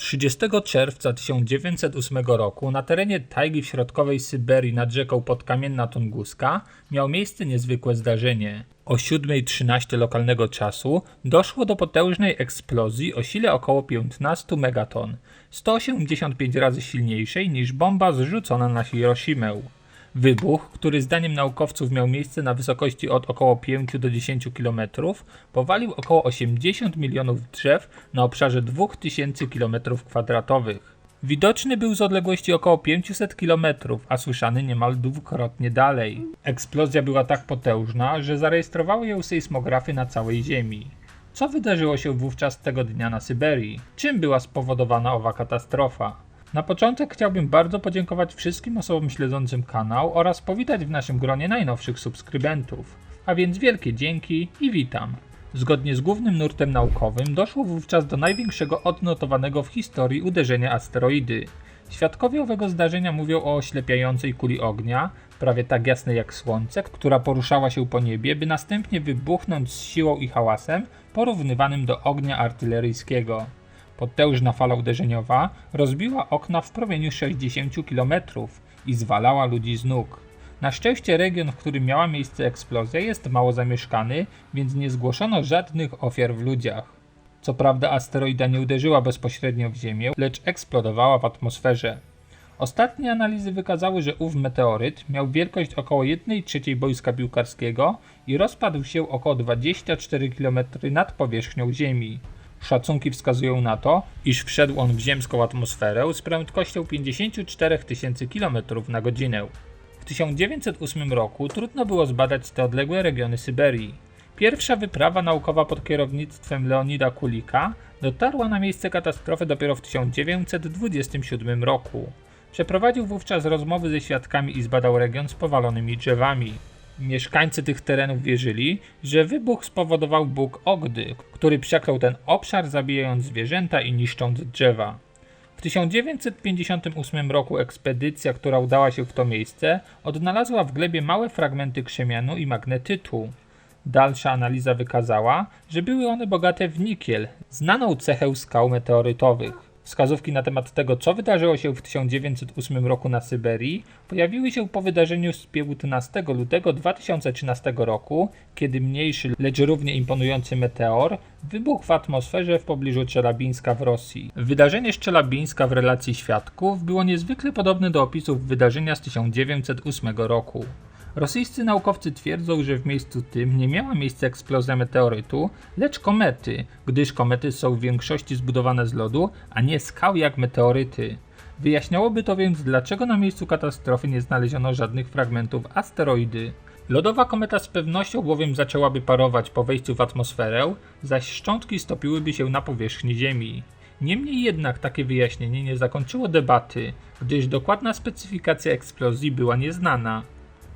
30 czerwca 1908 roku na terenie tajgi w środkowej Syberii nad rzeką Podkamienna Tunguska miało miejsce niezwykłe zdarzenie. O 7.13 lokalnego czasu doszło do potężnej eksplozji o sile około 15 megaton, 185 razy silniejszej niż bomba zrzucona na Hiroshimę. Wybuch, który zdaniem naukowców miał miejsce na wysokości od około 5 do 10 km, powalił około 80 milionów drzew na obszarze 2000 km2. Widoczny był z odległości około 500 km, a słyszany niemal dwukrotnie dalej. Eksplozja była tak potężna, że zarejestrowały ją sejsmografy na całej Ziemi. Co wydarzyło się wówczas tego dnia na Syberii? Czym była spowodowana owa katastrofa? Na początek chciałbym bardzo podziękować wszystkim osobom śledzącym kanał oraz powitać w naszym gronie najnowszych subskrybentów. A więc wielkie dzięki i witam. Zgodnie z głównym nurtem naukowym doszło wówczas do największego odnotowanego w historii uderzenia asteroidy. Świadkowie owego zdarzenia mówią o oślepiającej kuli ognia, prawie tak jasnej jak słońce, która poruszała się po niebie, by następnie wybuchnąć z siłą i hałasem porównywanym do ognia artyleryjskiego. Potężna fala uderzeniowa rozbiła okna w promieniu 60 km i zwalała ludzi z nóg. Na szczęście region, w którym miała miejsce eksplozja jest mało zamieszkany, więc nie zgłoszono żadnych ofiar w ludziach. Co prawda asteroida nie uderzyła bezpośrednio w Ziemię, lecz eksplodowała w atmosferze. Ostatnie analizy wykazały, że ów meteoryt miał wielkość około 1,3 boiska piłkarskiego i rozpadł się około 24 km nad powierzchnią Ziemi. Szacunki wskazują na to, iż wszedł on w ziemską atmosferę z prędkością 54 tysięcy km na godzinę. W 1908 roku trudno było zbadać te odległe regiony Syberii. Pierwsza wyprawa naukowa pod kierownictwem Leonida Kulika dotarła na miejsce katastrofy dopiero w 1927 roku. Przeprowadził wówczas rozmowy ze świadkami i zbadał region z powalonymi drzewami. Mieszkańcy tych terenów wierzyli, że wybuch spowodował Bóg Ogdy, który przeklął ten obszar, zabijając zwierzęta i niszcząc drzewa. W 1958 roku ekspedycja, która udała się w to miejsce, odnalazła w glebie małe fragmenty krzemianu i magnetytu. Dalsza analiza wykazała, że były one bogate w nikiel, znaną cechę skał meteorytowych. Wskazówki na temat tego, co wydarzyło się w 1908 roku na Syberii, pojawiły się po wydarzeniu z 15 lutego 2013 roku, kiedy mniejszy, lecz równie imponujący meteor wybuchł w atmosferze w pobliżu Czelabińska w Rosji. Wydarzenie z Czelabińska w relacji świadków było niezwykle podobne do opisów wydarzenia z 1908 roku. Rosyjscy naukowcy twierdzą, że w miejscu tym nie miała miejsca eksplozja meteorytu, lecz komety, gdyż komety są w większości zbudowane z lodu, a nie skał jak meteoryty. Wyjaśniałoby to więc, dlaczego na miejscu katastrofy nie znaleziono żadnych fragmentów asteroidy. Lodowa kometa z pewnością bowiem zaczęłaby parować po wejściu w atmosferę, zaś szczątki stopiłyby się na powierzchni Ziemi. Niemniej jednak takie wyjaśnienie nie zakończyło debaty, gdyż dokładna specyfikacja eksplozji była nieznana.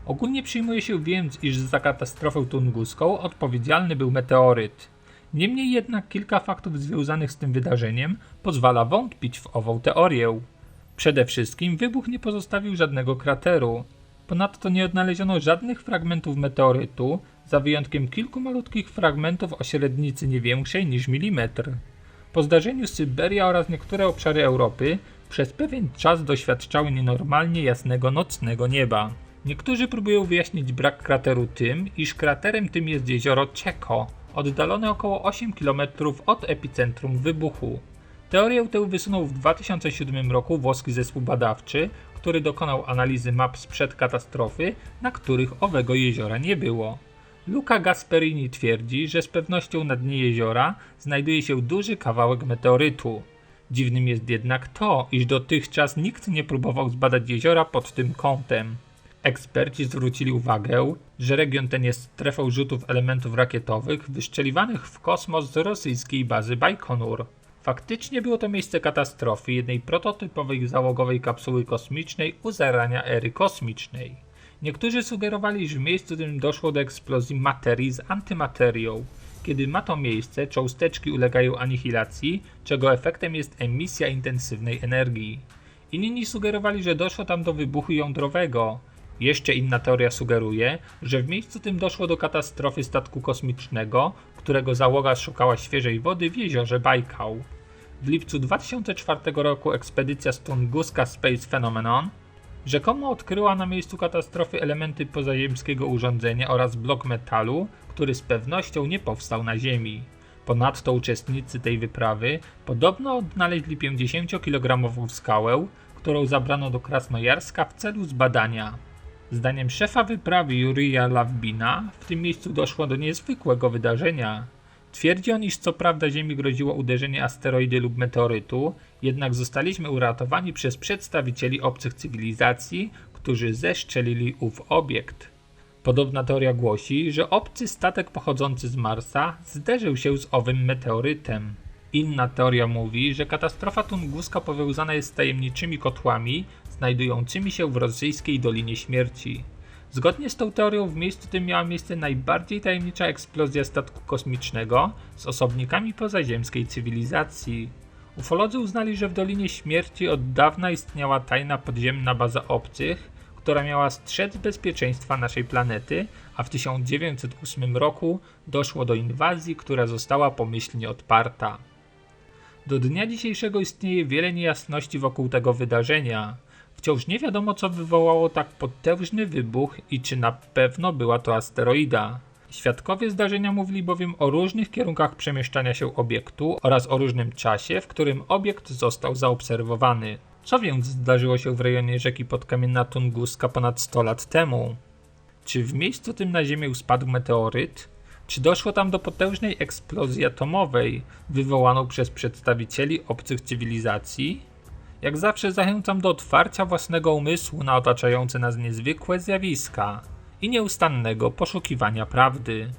Ogólnie przyjmuje się więc, iż za katastrofę tunguską odpowiedzialny był meteoryt. Niemniej jednak kilka faktów związanych z tym wydarzeniem pozwala wątpić w ową teorię. Przede wszystkim wybuch nie pozostawił żadnego krateru. Ponadto nie odnaleziono żadnych fragmentów meteorytu, za wyjątkiem kilku malutkich fragmentów o średnicy nie większej niż milimetr. Po zdarzeniu Syberia oraz niektóre obszary Europy przez pewien czas doświadczały nienormalnie jasnego nocnego nieba. Niektórzy próbują wyjaśnić brak krateru tym, iż kraterem tym jest jezioro Czeko, oddalone około 8 km od epicentrum wybuchu. Teorię tę wysunął w 2007 roku włoski zespół badawczy, który dokonał analizy map sprzed katastrofy, na których owego jeziora nie było. Luca Gasperini twierdzi, że z pewnością na dnie jeziora znajduje się duży kawałek meteorytu. Dziwnym jest jednak to, iż dotychczas nikt nie próbował zbadać jeziora pod tym kątem. Eksperci zwrócili uwagę, że region ten jest strefą rzutów elementów rakietowych wyszczeliwanych w kosmos z rosyjskiej bazy Bajkonur. Faktycznie było to miejsce katastrofy jednej prototypowej załogowej kapsuły kosmicznej u zarania ery kosmicznej. Niektórzy sugerowali, że w miejscu tym doszło do eksplozji materii z antymaterią. Kiedy ma to miejsce, cząsteczki ulegają anihilacji, czego efektem jest emisja intensywnej energii. Inni sugerowali, że doszło tam do wybuchu jądrowego. Jeszcze inna teoria sugeruje, że w miejscu tym doszło do katastrofy statku kosmicznego, którego załoga szukała świeżej wody w jeziorze Bajkał. W lipcu 2004 roku ekspedycja z Tunguska Space Phenomenon rzekomo odkryła na miejscu katastrofy elementy pozaziemskiego urządzenia oraz blok metalu, który z pewnością nie powstał na Ziemi. Ponadto uczestnicy tej wyprawy podobno odnaleźli 50-kilogramową skałę, którą zabrano do Krasnojarska w celu zbadania. Zdaniem szefa wyprawy Jurija Lawbina w tym miejscu doszło do niezwykłego wydarzenia. Twierdzi on, iż co prawda Ziemi groziło uderzenie asteroidy lub meteorytu, jednak zostaliśmy uratowani przez przedstawicieli obcych cywilizacji, którzy zeszczelili ów obiekt. Podobna teoria głosi, że obcy statek pochodzący z Marsa zderzył się z owym meteorytem. Inna teoria mówi, że katastrofa tunguska powiązana jest z tajemniczymi kotłami znajdującymi się w rosyjskiej Dolinie Śmierci. Zgodnie z tą teorią w miejscu tym miała miejsce najbardziej tajemnicza eksplozja statku kosmicznego z osobnikami pozaziemskiej cywilizacji. Ufolodzy uznali, że w Dolinie Śmierci od dawna istniała tajna podziemna baza obcych, która miała strzec bezpieczeństwa naszej planety, a w 1908 roku doszło do inwazji, która została pomyślnie odparta. Do dnia dzisiejszego istnieje wiele niejasności wokół tego wydarzenia. Wciąż nie wiadomo, co wywołało tak potężny wybuch i czy na pewno była to asteroida. Świadkowie zdarzenia mówili bowiem o różnych kierunkach przemieszczania się obiektu oraz o różnym czasie, w którym obiekt został zaobserwowany. Co więc zdarzyło się w rejonie rzeki Podkamienna Tunguska ponad 100 lat temu? Czy w miejscu tym na Ziemię spadł meteoryt? Czy doszło tam do potężnej eksplozji atomowej wywołaną przez przedstawicieli obcych cywilizacji? Jak zawsze zachęcam do otwarcia własnego umysłu na otaczające nas niezwykłe zjawiska i nieustannego poszukiwania prawdy.